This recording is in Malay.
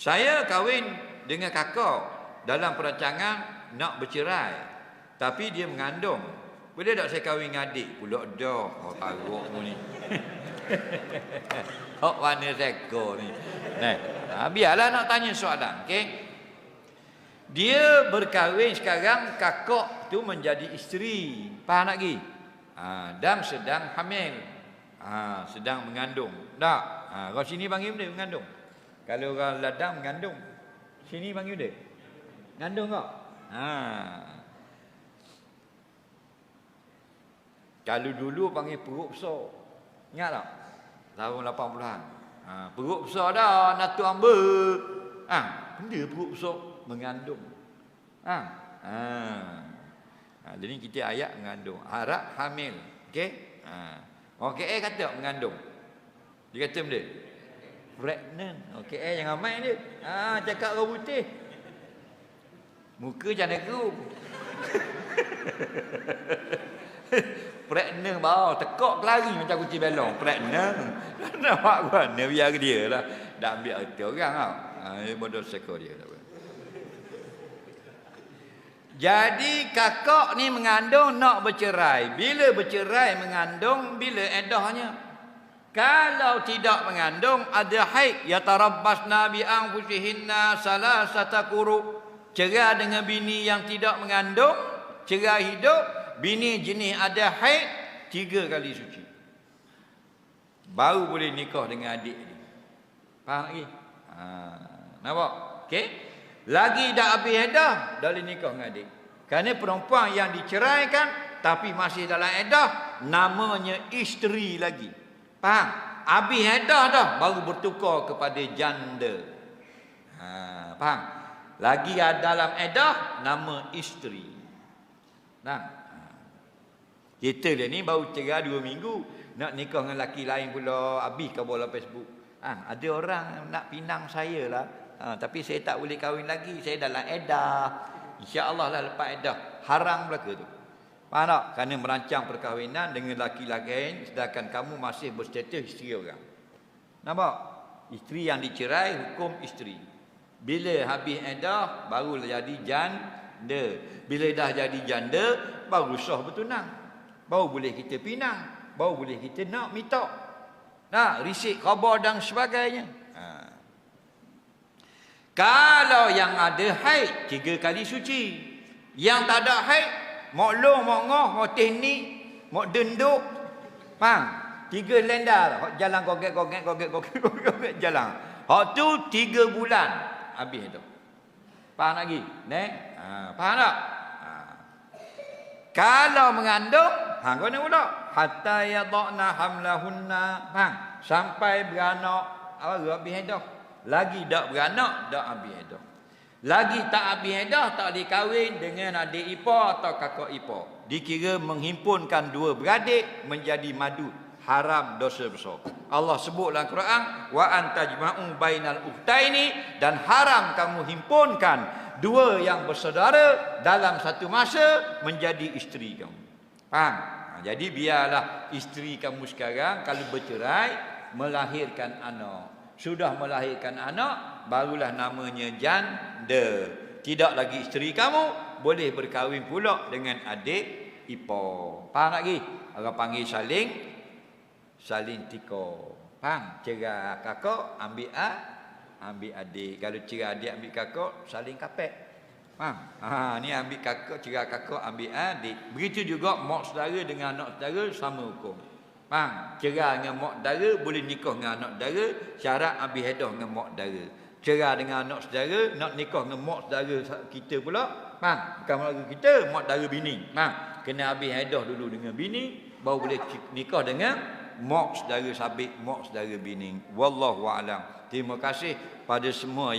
Saya kahwin dengan kakak dalam perancangan nak bercerai. Tapi dia mengandung. Boleh tak saya kahwin dengan adik? Pula dah. Oh, taruk mu ni. Hok mana seko ni. Nah, ha, biarlah nak tanya soalan. Okey. Dia berkahwin sekarang kakak tu menjadi isteri. Faham tak lagi? Ha, dan sedang hamil. Ha, sedang mengandung. Tak? Ha, kau sini panggil dia mengandung. Kalau orang ladang mengandung. Sini panggil dia. Mengandung kau? Ha. Kalau dulu panggil perut besar. Ingat tak? Tahun 80-an. Ha, perut besar dah, natu amba. Ha, benda perut besar mengandung. Ha. Ha. ha. Jadi kita ayat mengandung. Harap hamil. Okey? Ha. Orang KL kata mengandung. Dia kata benda. Pregnant. Okey, eh jangan main dia. Ha, cakap orang putih. Muka macam negeri. Pregnant bau, tekak lari macam kucing belong. Pregnant. Nampak kan? Dia biar dia lah. Dah ambil hati orang tau. Ha, bodoh seko dia. Jadi kakak ni mengandung nak bercerai. Bila bercerai mengandung, bila edahnya? Kalau tidak mengandung, ada haid. Ya tarabbasna bi anfusihinna salasata quru. Cerai dengan bini yang tidak mengandung, cerai hidup, bini jenis ada haid, tiga kali suci. Baru boleh nikah dengan adik dia. Faham lagi? Ha, nampak? Okey? Lagi dah habis edah, dah nikah dengan adik. Kerana perempuan yang diceraikan tapi masih dalam edah, namanya isteri lagi. Faham? Habis edah dah, baru bertukar kepada janda. Ha, faham? Lagi dalam edah, nama isteri. Nah, kita ni baru cerai dua minggu, nak nikah dengan lelaki lain pula, habis kau bola Facebook. Ha, ada orang nak pinang saya lah. Ha, tapi saya tak boleh kahwin lagi. Saya dalam edah. InsyaAllah lah lepas edah. Haram belaka tu. Faham tak? Kerana merancang perkahwinan dengan lelaki-lelaki lain. Sedangkan kamu masih berstatus isteri orang. Nampak? Isteri yang dicerai, hukum isteri. Bila habis edah, baru jadi janda. Bila dah jadi janda, baru sah bertunang. Baru boleh kita pinang. Baru boleh kita nak mitok. Nah, risik khabar dan sebagainya. Ha. Kalau yang ada haid, tiga kali suci. Yang tak ada haid, mok long, mok ngoh, mok teknik, mok denduk. Faham? Tiga lendar. Hak jalan koget, koget, koget, koget, koget, koget, jalan. Hak tu tiga bulan. Habis tu. Faham lagi? Ne? Ha, faham tak? Ha. Kalau mengandung, ha, kau nak pula. Hatta yadakna hamlahunna. Faham? Sampai beranak. Apa? Habis dah. Lagi tak beranak, tak habis edah. Lagi tak habis edah, tak dikahwin dengan adik ipar atau kakak ipar. Dikira menghimpunkan dua beradik menjadi madu. Haram dosa besar. Allah sebut dalam Quran, wa antajma'u bainal ukhtaini dan haram kamu himpunkan dua yang bersaudara dalam satu masa menjadi isteri kamu. Faham? Ha, jadi biarlah isteri kamu sekarang kalau bercerai melahirkan anak sudah melahirkan anak, barulah namanya janda. Tidak lagi isteri kamu, boleh berkahwin pula dengan adik ipar. Faham lagi? Orang panggil saling, saling tiko. Faham? Cerai kakak, ambil a, ambil adik. Kalau cerai adik ambil kakak, saling kapek. Faham? Ha, ni ambil kakak, cerai kakak, ambil adik. Begitu juga mak saudara dengan anak saudara, sama hukum. Faham? Cerai dengan mak dara boleh nikah dengan anak dara, syarat habis hedah dengan mak dara. Cerai dengan anak saudara, nak nikah dengan mak saudara kita pula, faham? Bukan mak kita, mak dara bini. Faham? Kena habis hedah dulu dengan bini, baru boleh nikah dengan mak saudara sabit, mak saudara bini. Wallahu a'lam. Terima kasih pada semua yang